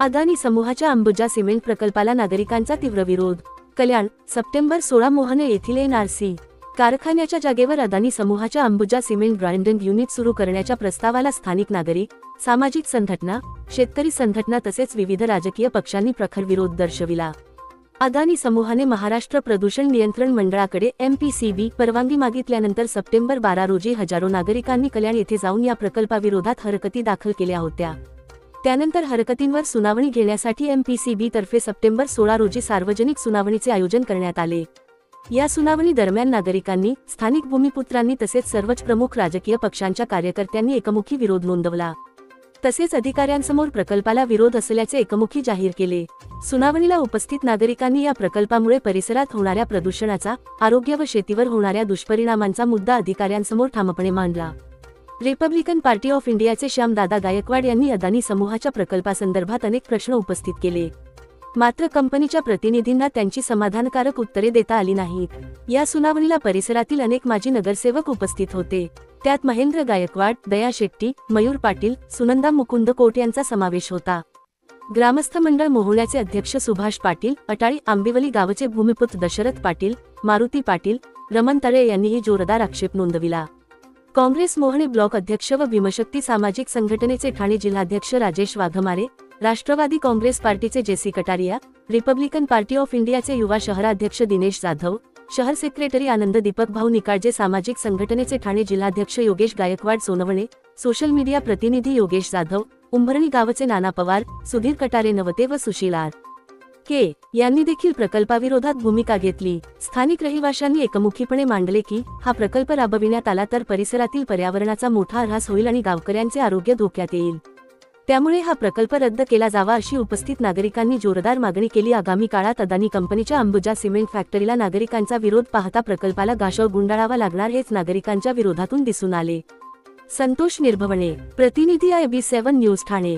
अदानी समूहाच्या अंबुजा सिमेंट प्रकल्पाला नागरिकांचा तीव्र विरोध. कल्याण सप्टेंबर सोळा मोहने येथील एनआरसी कारखान्याच्या जागेवर अदानी समूहाच्या अंबुजा सिमेंट ग्राइंडिंग युनिट सुरू करण्याच्या प्रस्तावाला स्थानिक नागरिक सामाजिक संघटना शेतकरी संघटना तसेच विविध राजकीय पक्षांनी प्रखर विरोध दर्शविला. अदानी समूहाने महाराष्ट्र प्रदूषण नियंत्रण मंडळाकडे एमपीसीबी परवानगी मागितल्यानंतर सप्टेंबर बारा रोजी हजारो नागरिकांनी कल्याण येथे जाऊन या प्रकल्पाविरोधात हरकती दाखल केल्या होत्या. त्यानंतर हरकतींवर सुनावणी घेण्यासाठी एमपीसीबी तर्फे सप्टेंबर सोळा रोजी सार्वजनिक सुनावणीचे आयोजन करण्यात आले. या सुनावणी दरम्यान नागरिकांनी स्थानिक भूमिपुत्रांनी तसेच सर्वच प्रमुख राजकीय पक्षांच्या कार्यकर्त्यांनी एकमुखी विरोध नोंदवला. तसेच अधिकाऱ्यांसमोर प्रकल्पाला विरोध असल्याचे एकमुखी जाहीर केले. सुनावणीला उपस्थित नागरिकांनी या प्रकल्पामुळे परिसरात होणाऱ्या प्रदूषणाचा आरोग्य व शेतीवर होणाऱ्या दुष्परिणामांचा मुद्दा अधिकाऱ्यांसमोर ठामपणे मांडला. रिपब्लिकन पार्टी ऑफ इंडियाचे श्यामदादा गायकवाड यांनी अदानी समूहाच्या प्रकल्पासंदर्भात अनेक प्रश्न उपस्थित केले. मात्र कंपनीच्या प्रतिनिधींना त्यांची समाधानकारक उत्तरे देता आली नाहीत. या सुनावणीला परिसरातील अनेक माजी नगरसेवक उपस्थित होते. त्यात महेंद्र गायकवाड दया शेट्टी मयूर पाटील सुनंदा मुकुंद कोट यांचा समावेश होता. ग्रामस्थ मंडळ मोहण्याचे अध्यक्ष सुभाष पाटील अटाळी आंबिवली गावचे भूमिपुत्र दशरथ पाटील मारुती पाटील रमण तळे यांनीही जोरदार आक्षेप नोंदविला. काँग्रेस मोहणे ब्लॉक अध्यक्ष व भीमशक्ती सामाजिक संघटनेचे ठाणे जिल्हाध्यक्ष राजेश वाघमारे राष्ट्रवादी काँग्रेस पार्टीचे J C Kataria Republican Party of इंडियाचे युवा शहराध्यक्ष दिनेश जाधव शहर सेक्रेटरी आनंद दीपक भाऊ निकाळजे सामाजिक संघटनेचे ठाणे जिल्हाध्यक्ष योगेश गायकवाड सोनवणे सोशल मीडिया प्रतिनिधी योगेश जाधव उंभरणी गावचे नाना पवार सुधीर कटारे नवते व सुशील आर. के यांनी देखील प्रकल्पाविरोधात भूमिका घेतली. स्थानिक रहिवाशांनी एकमुखीपणे मांडले की हा प्रकल्प राबविण्यात आला तर परिसरातील पर्यावरणाचा मोठा ऱ्हास होईल आणि गावकऱ्यांचे आरोग्य धोक्यात येईल. त्यामुळे हा प्रकल्प रद्द केला जावा अशी उपस्थित नागरिकांनी जोरदार मागणी केली. आगामी काळात अदानी कंपनीच्या अंबुजा सिमेंट फॅक्टरीला नागरिकांचा विरोध पाहता प्रकल्पाला गाशव गुंडाळावा लागणार हेच नागरिकांच्या विरोधातून दिसून आले. संतोष निर्भवणे प्रतिनिधी I B seven news Thane.